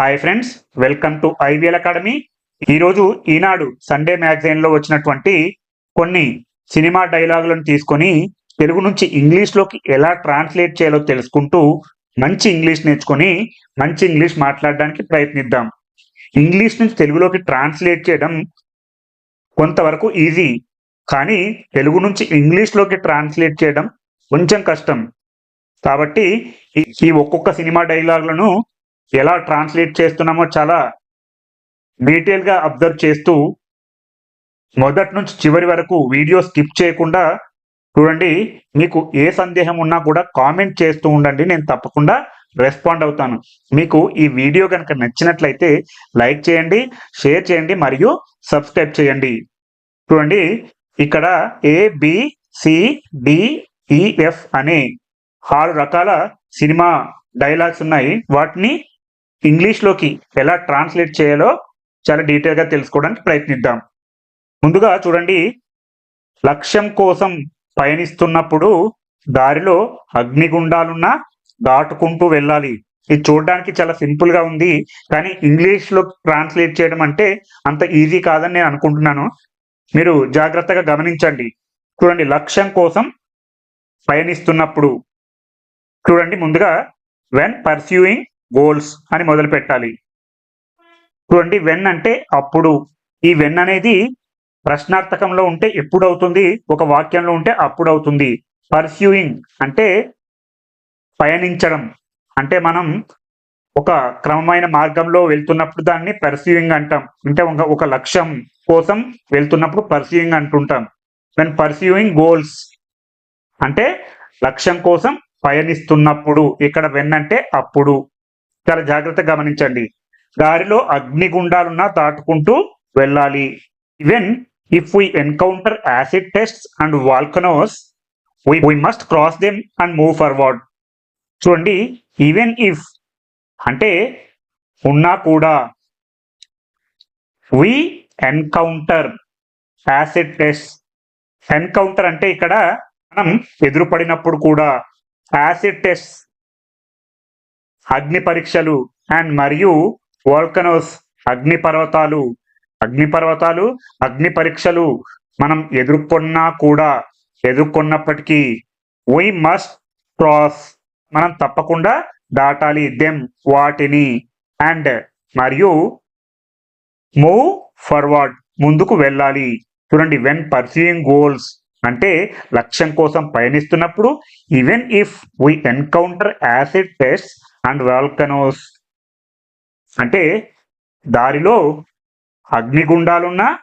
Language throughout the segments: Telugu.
Hi friends welcome to IVL academy. ఈరోజు ఈనాడు సండే మ్యాగజైన్లో వచ్చినటువంటి కొన్ని సినిమా డైలాగులను తీసుకొని తెలుగు నుంచి ఇంగ్లీష్లోకి ఎలా ట్రాన్స్లేట్ చేయాలో తెలుసుకుంటూ మంచి ఇంగ్లీష్ నేర్చుకొని మంచి ఇంగ్లీష్ మాట్లాడడానికి ప్రయత్నిద్దాం. ఇంగ్లీష్ నుంచి తెలుగులోకి ట్రాన్స్లేట్ చేయడం కొంతవరకు ఈజీ కానీ తెలుగు నుంచి ఇంగ్లీష్లోకి ట్రాన్స్లేట్ చేయడం కొంచెం కష్టం. కాబట్టి ఈ- ఈ ఒక్కొక్క సినిమా డైలాగులను ఎలా ట్రాన్స్లేట్ చేస్తున్నామో చాలా డీటెయిల్గా అబ్జర్వ్ చేస్తూ మొదటి నుంచి చివరి వరకు వీడియో స్కిప్ చేయకుండా చూడండి మీకు ఏ సందేహం ఉన్నా కూడా కామెంట్ చేస్తూ ఉండండి నేను తప్పకుండా రెస్పాండ్ అవుతాను. మీకు ఈ వీడియో కనుక నచ్చినట్లయితే లైక్ చేయండి షేర్ చేయండి మరియు సబ్స్క్రైబ్ చేయండి. చూడండి ఇక్కడ ఏ బి e, అనే ఆరు రకాల సినిమా డైలాగ్స్ ఉన్నాయి. వాటిని ఇంగ్లీష్లోకి ఎలా ట్రాన్స్లేట్ చేయాలో చాలా డీటెయిల్గా తెలుసుకోవడానికి ప్రయత్నిద్దాం. ముందుగా చూడండి. లక్ష్యం కోసం పయనిస్తున్నప్పుడు దారిలో అగ్నిగుండాలున్నా దాటుకుంటూ వెళ్ళాలి. ఇది చూడడానికి చాలా సింపుల్గా ఉంది. కానీ ఇంగ్లీష్లో ట్రాన్స్లేట్ చేయడం అంటే అంత ఈజీ కాదని నేను అనుకుంటున్నాను. మీరు జాగ్రత్తగా గమనించండి. చూడండి లక్ష్యం కోసం పయనిస్తున్నప్పుడు. చూడండి ముందుగా వెన్ పర్స్యూయింగ్ గోల్స్ అని మొదలు పెట్టాలి చూడండి వెన్ అంటే అప్పుడు. ఈ వెన్ అనేది ప్రశ్నార్థకంలో ఉంటే ఎప్పుడు అవుతుంది ఒక వాక్యంలో ఉంటే అప్పుడు అవుతుంది పర్స్యూయింగ్ అంటే పయనించడం. అంటే మనం ఒక క్రమమైన మార్గంలో వెళ్తున్నప్పుడు దాన్ని పర్స్యూయింగ్ అంటాం. అంటే ఒక ఒక లక్ష్యం కోసం వెళ్తున్నప్పుడు పర్స్యూయింగ్ అంటుంటాం. వెన్ పర్స్యూయింగ్ గోల్స్ అంటే లక్ష్యం కోసం పయనిస్తున్నప్పుడు. ఇక్కడ వెన్ అంటే అప్పుడు. చాలా జాగ్రత్తగా గమనించండి. దారిలో అగ్నిగుండాలున్నా దాటుకుంటూ వెళ్ళాలి. Even if we encounter acid test and volcanoes we must cross them and move forward చూడండి ఈవెన్ ఇఫ్ అంటే ఉన్నా కూడా we encounter acid test encounter అంటే ఇక్కడ మనం ఎదురుపడినప్పుడు కూడా యాసిడ్ టెస్ట్ అగ్ని పరీక్షలు అండ్ మరియు వోల్కనోస్ అగ్ని పర్వతాలు అగ్ని పర్వతాలు అగ్ని పరీక్షలు మనం ఎదుర్కొన్నా కూడా ఎదుర్కొన్నప్పటికీ వీ మస్ట్ క్రాస్ మనం తప్పకుండా దాటాలి దెమ్ వాటిని. అండ్ మరియు మూవ్ ఫార్వర్డ్ ముందుకు వెళ్ళాలి. చూడండి వెన్ పర్సూయింగ్ గోల్స్ అంటే లక్ష్యం కోసం పయనిస్తున్నప్పుడు even if we encounter acid test and volcanoes. అంటే దారిలో అగ్నిగుండాలున్నా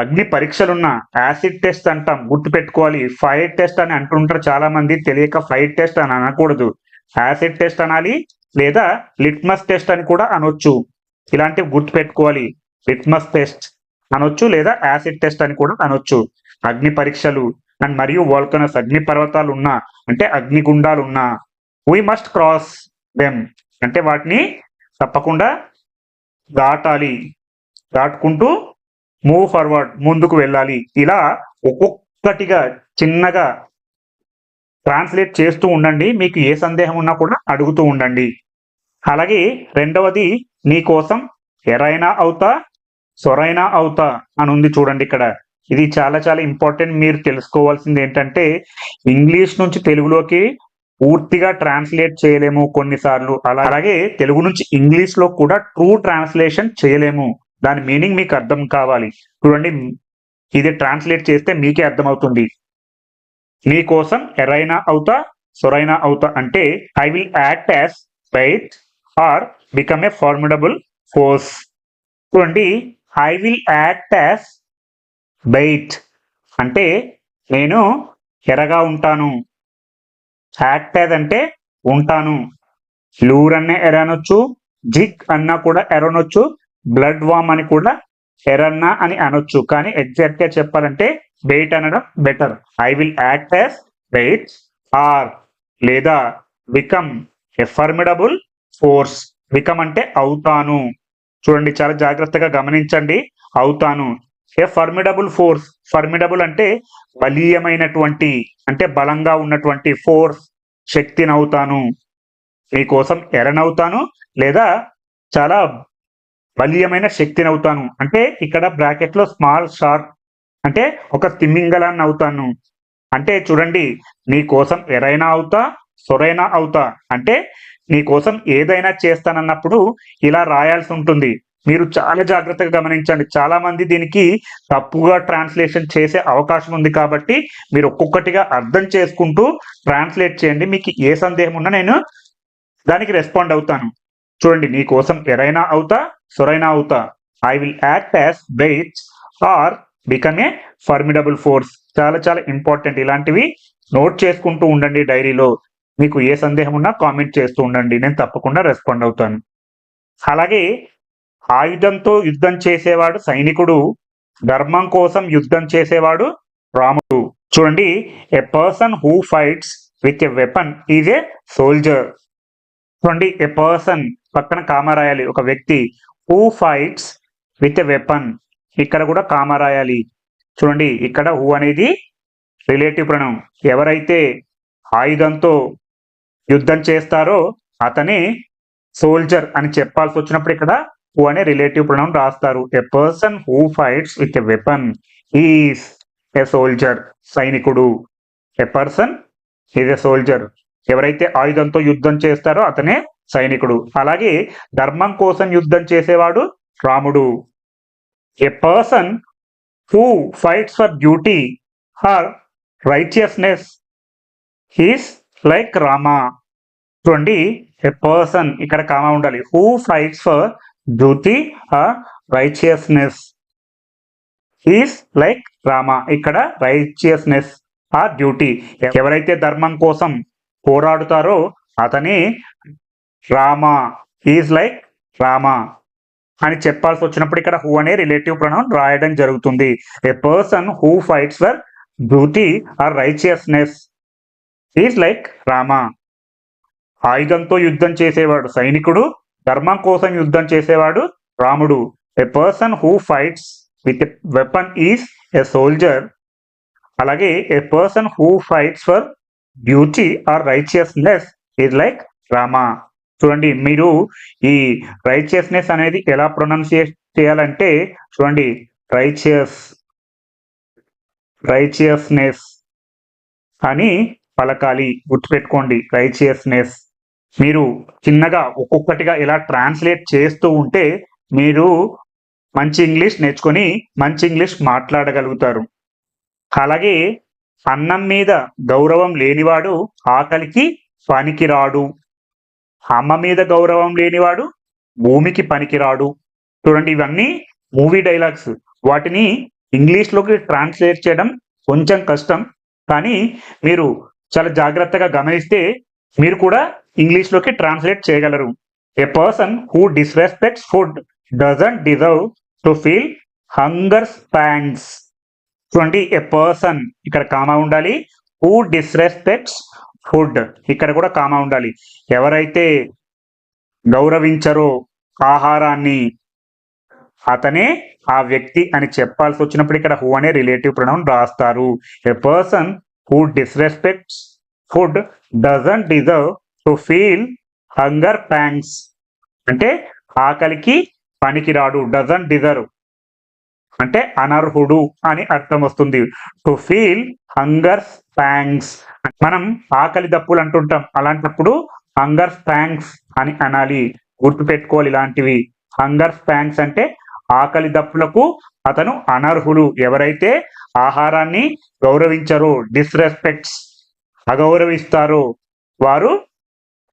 అగ్ని పరీక్షలున్నా యాసిడ్ టెస్ట్ అంటాం గుర్తుపెట్టుకోవాలి. ఫైర్ టెస్ట్ అని అంటుంటారు చాలా మంది తెలియక ఫైర్ టెస్ట్ అని అనకూడదు. యాసిడ్ టెస్ట్ అనాలి లేదా లిట్మస్ టెస్ట్ అని కూడా అనొచ్చు. ఇలాంటివి గుర్తుపెట్టుకోవాలి. లిట్మస్ టెస్ట్ అనొచ్చు లేదా యాసిడ్ టెస్ట్ అని కూడా అనొచ్చు. అగ్ని పరీక్షలు అండ్ మరియు వాల్కనస్ అగ్ని పర్వతాలు ఉన్నా అంటే అగ్నిగుండాలు ఉన్నా వీ మస్ట్ క్రాస్ దెమ్ అంటే వాటిని తప్పకుండా దాటాలి. దాటుకుంటూ మూవ్ ఫార్వర్డ్ ముందుకు వెళ్ళాలి. ఇలా ఒక్కొక్కటిగా చిన్నగా ట్రాన్స్లేట్ చేస్తూ ఉండండి. మీకు ఏ సందేహం ఉన్నా కూడా అడుగుతూ ఉండండి. అలాగే రెండవది నీ కోసం ఎరైనా అవుతా సొరైనా అవుతా అని ఉంది చూడండి ఇక్కడ. ఇది చాలా చాలా ఇంపార్టెంట్ మీరు తెలుసుకోవాల్సింది ఏంటంటే ఇంగ్లీష్ నుంచి తెలుగులోకి పూర్తిగా ట్రాన్స్లేట్ చేయలేము కొన్నిసార్లు. అలాగే తెలుగు నుంచి ఇంగ్లీష్లో కూడా ట్రూ ట్రాన్స్లేషన్ చేయలేము. దాని మీనింగ్ మీకు అర్థం కావాలి. చూడండి ఇది ట్రాన్స్లేట్ చేస్తే మీకే అర్థమవుతుంది. మీకోసం ఎరైనా అవుతా సొరైనా అవుతా అంటే I will act as bait or become a formidable force చూడండి I will act as bait అంటే నేను ఎరగా ఉంటాను. యాక్ట్ అంటే ఉంటాను. లూర్ అనే ఎరనొచ్చు జిక్ అన్నా కూడా ఎరనొచ్చు బ్లడ్ వామ్ అని కూడా ఎరన్నా అని అనొచ్చు. కానీ ఎగ్జాక్ట్గా చెప్పాలంటే వెయిట్ అనడం better I will act as bait or లేదా వికమ్ ఎఫర్మిడబుల్ ఫోర్స్ వికమ్ అంటే అవుతాను. చూడండి చాలా జాగ్రత్తగా గమనించండి. అవుతాను. ఏ ఫర్మిడబుల్ ఫోర్స్ ఫర్మిడబుల్ అంటే బలీయమైనటువంటి అంటే బలంగా ఉన్నటువంటి ఫోర్స్ శక్తిని అవుతాను మీకోసం ఎరనవుతాను లేదా చాలా బలీయమైన శక్తిని అవుతాను అంటే ఇక్కడ బ్రాకెట్లో స్మాల్ షార్క్ అంటే ఒక తిమ్మింగలాన్ని అవుతాను. అంటే చూడండి నీ కోసం ఎరైనా అవుతా సొరైనా అవుతా. అంటే నీ కోసం ఏదైనా చేస్తానన్నప్పుడు ఇలా రాయాల్సి ఉంటుంది. మీరు చాలా జాగ్రత్తగా గమనించండి. చాలా మంది దీనికి తప్పుగా ట్రాన్స్లేషన్ చేసే అవకాశం ఉంది కాబట్టి మీరు ఒక్కొక్కటిగా అర్థం చేసుకుంటూ ట్రాన్స్లేట్ చేయండి. మీకు ఏ సందేహం ఉన్నా నేను దానికి రెస్పాండ్ అవుతాను. చూడండి నీ కోసం ఎరైనా అవుతా సొరైనా అవుతా. I will act as baits or become a formidable force చాలా చాలా ఇంపార్టెంట్ ఇలాంటివి నోట్ చేసుకుంటూ ఉండండి డైరీలో. మీకు ఏ సందేహం ఉన్నా కామెంట్ చేస్తూ ఉండండి. నేను తప్పకుండా రెస్పాండ్ అవుతాను. అలాగే ఆయుధంతో యుద్ధం చేసేవాడు సైనికుడు ధర్మం కోసం యుద్ధం చేసేవాడు రాముడు. చూడండి a person who fights with a weapon is a soldier చూడండి ఎ పర్సన్ పక్కన కామరాయాలి ఒక వ్యక్తి who fights with a weapon ఇక్కడ కూడా కామరాయాలి చూడండి ఇక్కడ హూ అనేది రిలేటివ్ ప్రణం. ఎవరైతే ఆయుధంతో యుద్ధం చేస్తారో అతనే సోల్జర్ అని చెప్పాల్సి వచ్చినప్పుడు ఇక్కడ హూ అనే రిలేటివ్ ప్రణం రాస్తారు. A person who fights with a weapon is a soldier సైనికుడు. A person is a soldier ఎవరైతే ఆయుధంతో యుద్ధం చేస్తారో అతనే సైనికుడు. అలాగే ధర్మం కోసం యుద్ధం చేసేవాడు రాముడు. A person who fights for duty or righteousness he's like Rama చూడండి ఎ పర్సన్ ఇక్కడ కామా ఉండాలి. Who fights for duty or righteousness is like Rama ఇక్కడ రైచియస్నెస్ ఆర్ డ్యూటీ ఎవరైతే ధర్మం కోసం పోరాడుతారో అతని రామ ఈజ్ లైక్ రామ అని చెప్పాల్సి వచ్చినప్పుడు ఇక్కడ హూ అనే రిలేటివ్ ప్రణం రాయడం జరుగుతుంది a person who fights for duty or righteousness is like Rama ఆయుధంతో యుద్ధం చేసేవాడు సైనికుడు ధర్మం కోసం యుద్ధం చేసేవాడు రాముడు. A person who fights with a weapon is a soldier అలాగే a person who fights for duty or righteousness is like Rama చూడండి మీరు ఈ రైచియస్నెస్ అనేది ఎలా ప్రొనౌన్సియేట్ చేయాలంటే చూడండి రైచియస్ రైచియస్నెస్ అని పలకాలి. గుర్తుపెట్టుకోండి రైచియస్నెస్ మీరు చిన్నగా ఒక్కొక్కటిగా ఇలా ట్రాన్స్లేట్ చేస్తూ ఉంటే మీరు మంచి ఇంగ్లీష్ నేర్చుకొని మంచి ఇంగ్లీష్ మాట్లాడగలుగుతారు. అలాగే అన్నం మీద గౌరవం లేనివాడు ఆకలికి పనికిరాడు. అమ్మ మీద గౌరవం లేనివాడు భూమికి పనికిరాడు. చూడండి ఇవన్నీ మూవీ డైలాగ్స్. వాటిని ఇంగ్లీష్లోకి ట్రాన్స్లేట్ చేయడం కొంచెం కష్టం. కానీ మీరు చాలా జాగ్రత్తగా గమనిస్తే మీరు కూడా ఇంగ్లీష్లోకి ట్రాన్స్లేట్ చేయగలరు. A person who disrespects food doesn't deserve to feel hunger pangs చూడండి ఏ పర్సన్ ఇక్కడ కామా ఉండాలి. హూ డిస్రెస్పెక్ట్స్ ఫుడ్ ఇక్కడ కూడా కామా ఉండాలి. ఎవరైతే గౌరవించరో ఆహారాన్ని అతనే ఆ వ్యక్తి అని చెప్పాల్సి వచ్చినప్పుడు ఇక్కడ హూ అనే రిలేటివ్ ప్రొనౌన్ రాస్తారు. A person who disrespects food doesn't deserve to feel hunger pangs అంటే ఆకలికి పనికిరాడు డజన్ డిజర్వ్ అంటే అనర్హుడు అని అర్థం వస్తుంది. టు ఫీల్ హంగర్ ప్యాంగ్స్ మనం ఆకలి దప్పులు అంటుంటాం. అలాంటప్పుడు హంగర్ ప్యాంగ్స్ అని అనాలి. గుర్తు పెట్టుకోవాలి ఇలాంటివి. హంగర్ ప్యాంగ్స్ అంటే ఆకలి దప్పులకు అతను అనర్హుడు. ఎవరైతే ఆహారాన్ని గౌరవించరో డిస్రెస్పెక్ట్స్ అగౌరవిస్తారు వారు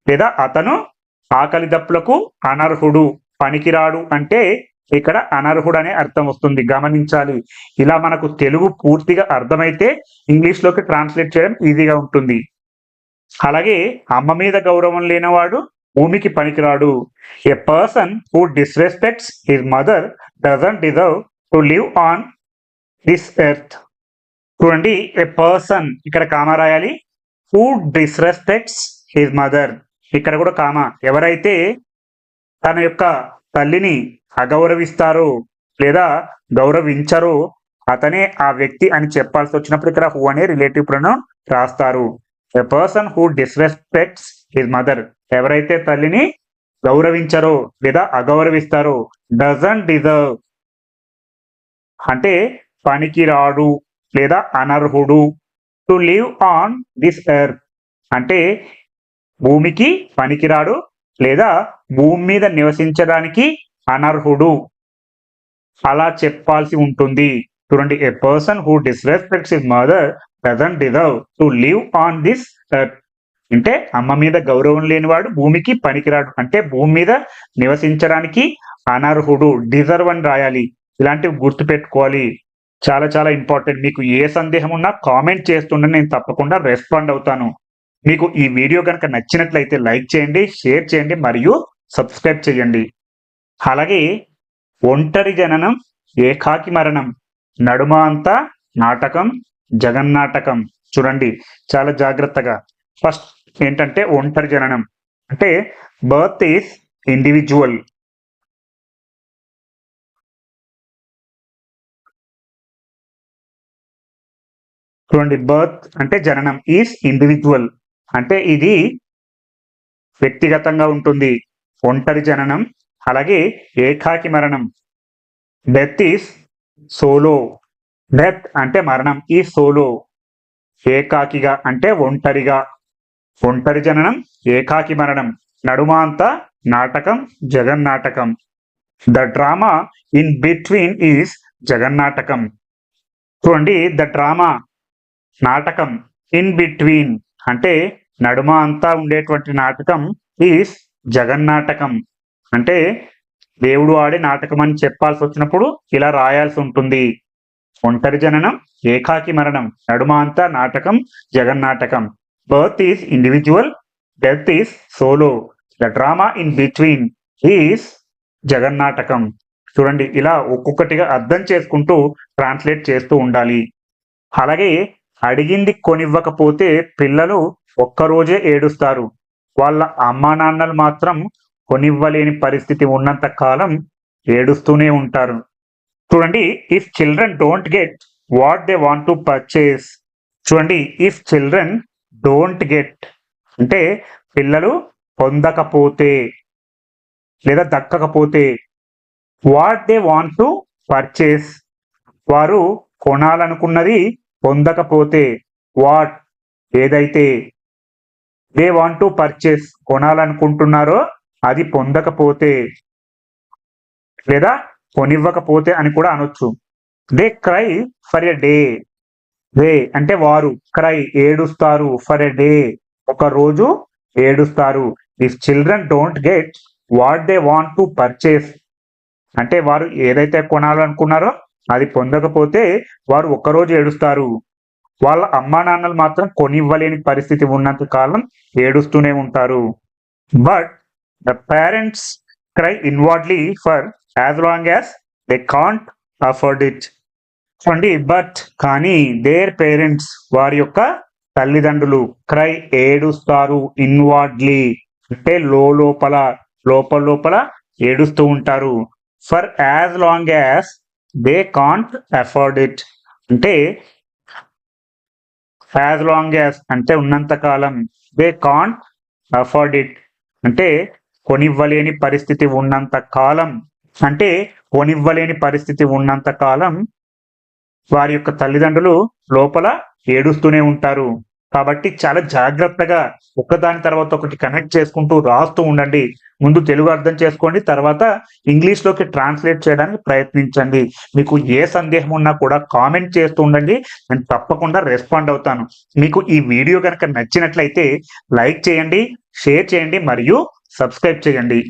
లేదా అతను ఆకలి దప్పులకు అనర్హుడు పనికిరాడు అంటే ఇక్కడ అనర్హుడు అనే అర్థం వస్తుంది. గమనించాలి. ఇలా మనకు తెలుగు పూర్తిగా అర్థమైతే ఇంగ్లీష్లోకి ట్రాన్స్లేట్ చేయడం ఈజీగా ఉంటుంది. అలాగే అమ్మ మీద గౌరవం లేనివాడు భూమికి పనికిరాడు. A person who disrespects his mother doesn't deserve to live on this earth. చూడండి ఏ పర్సన్ ఇక్కడ కామ రాయాలి? Who disrespects his mother. ఇక్కడ కూడా కామా. ఎవరైతే తన యొక్క తల్లిని అగౌరవిస్తారో లేదా గౌరవించరో అతనే ఆ వ్యక్తి అని చెప్పాల్సి వచ్చినప్పుడు ఇక్కడ హూ అనే రిలేటివ్ ప్రొనౌన్ రాస్తారు. A person who disrespects his mother ఎవరైతే తల్లిని గౌరవించరో లేదా అగౌరవిస్తారో డజన్ డిజర్వ్ అంటే పనికిరాడు లేదా అనర్హుడు. To live on this earth అంటే భూమికి పనికిరాడు లేదా భూమి మీద నివసించడానికి అనర్హుడు. అలా చెప్పాల్సి ఉంటుంది. చూడండి a person who disrespects his mother doesn't deserve to live on this అంటే అమ్మ మీద గౌరవం లేనివాడు భూమికి పనికిరాడు. అంటే భూమి మీద నివసించడానికి అనర్హుడు డిజర్వ్ అని రాయాలి. ఇలాంటివి గుర్తు పెట్టుకోవాలి. చాలా చాలా ఇంపార్టెంట్ మీకు ఏ సందేహం ఉన్నా కామెంట్ చేస్తుండే నేను తప్పకుండా రెస్పాండ్ అవుతాను. మీకు ఈ వీడియో కనుక నచ్చినట్లయితే లైక్ చేయండి షేర్ చేయండి మరియు సబ్స్క్రైబ్ చేయండి. అలాగే ఒంటరి జననం ఏకాకి మరణం నడుమ అంతా నాటకం జగన్నాటకం చూడండి చాలా జాగ్రత్తగా. ఫస్ట్ ఏంటంటే ఒంటరి జననం అంటే బర్త్ ఈస్ ఇండివిజువల్. చూడండి బర్త్ అంటే జననం ఈస్ ఇండివిజువల్. అంటే ఇది వ్యక్తిగతంగా ఉంటుంది. ఒంటరి జననం అలాగే ఏకాకి మరణం. Death is solo. డెత్ అంటే మరణం ఈ సోలో. ఏకాకిగా అంటే ఒంటరిగా. ఒంటరి జననం ఏకాకి మరణం. నడుమాంత నాటకం జగన్నాటకం. The drama in between is జగన్నాటకం. చూడండి ద డ్రామా నాటకం ఇన్ బిట్వీన్ అంటే నడుమ అంతా ఉండేటువంటి నాటకం ఈస్ జగన్నాటకం అంటే దేవుడు ఆడే నాటకం అని చెప్పాల్సి వచ్చినప్పుడు ఇలా రాయాల్సి ఉంటుంది. ఒంటరి జననం ఏకాకి మరణం నడుమ అంతా నాటకం జగన్నాటకం birth is individual death is solo the drama in between is జగన్నాటకం చూడండి ఇలా ఒక్కొక్కటిగా అర్థం చేసుకుంటూ ట్రాన్స్లేట్ చేస్తూ ఉండాలి. అలాగే అడిగింది కొనివ్వకపోతే పిల్లలు ఒక్కరోజే ఏడుస్తారు. వాళ్ళ అమ్మా నాన్నలు మాత్రం కొనివ్వలేని పరిస్థితి ఉన్నంత కాలం ఏడుస్తూనే ఉంటారు. చూడండి if children don't get what they want to purchase చూడండి ఇఫ్ చిల్డ్రన్ డోంట్ గెట్ అంటే పిల్లలు పొందకపోతే లేదా దక్కకపోతే what they want to purchase వారు కొనాలనుకున్నది పొందకపోతే వాట్ ఏదైతే దే వాంట్ టు పర్చేస్ కొనాలనుకుంటున్నారో అది పొందకపోతే లేదా కొనివ్వకపోతే అని కూడా అనొచ్చు. They cry for a day they అంటే వారు క్రై ఏడుస్తారు ఫర్ ఎ డే ఒక రోజు ఏడుస్తారు. If children don't get what they want to purchase అంటే వారు ఏదైతే కొనాలనుకున్నారో అది పొందకపోతే వారు ఒక్కరోజు ఏడుస్తారు. వాళ్ళ అమ్మా నాన్నలు మాత్రం కొనివ్వలేని పరిస్థితి ఉన్నంత కాలం ఏడుస్తూనే ఉంటారు. But the parents cry inwardly for as long as they can't afford it చూడండి బట్ కానీ దేర్ పేరెంట్స్ వారి యొక్క తల్లిదండ్రులు క్రై ఏడుస్తారు ఇన్వార్డ్లీ అంటే లో లోపల లోపల లోపల ఏడుస్తూ ఉంటారు. For as long as they can't afford it అంటే యాజ్ లాంగ్ యాజ్ అంటే ఉన్నంత కాలం. దే కాంట్ అఫోర్డ్ ఇట్ అంటే కొనివ్వలేని పరిస్థితి ఉన్నంత కాలం. అంటే కొనివ్వలేని పరిస్థితి ఉన్నంత కాలం వారి యొక్క తల్లిదండ్రులు లోపల ఏడుస్తూనే ఉంటారు. కాబట్టి చాలా జాగ్రత్తగా ఒకదాని తర్వాత ఒకటి కనెక్ట్ చేసుకుంటూ రాస్తూ ఉండండి. ముందు తెలుగు అర్థం చేసుకోండి తర్వాత ఇంగ్లీష్లోకి ట్రాన్స్లేట్ చేయడానికి ప్రయత్నించండి. మీకు ఏ సందేహం ఉన్నా కూడా కామెంట్ చేస్తూ ఉండండి. నేను తప్పకుండా రెస్పాండ్ అవుతాను. మీకు ఈ వీడియో కనుక నచ్చినట్లయితే లైక్ చేయండి షేర్ చేయండి మరియు సబ్స్క్రైబ్ చేయండి.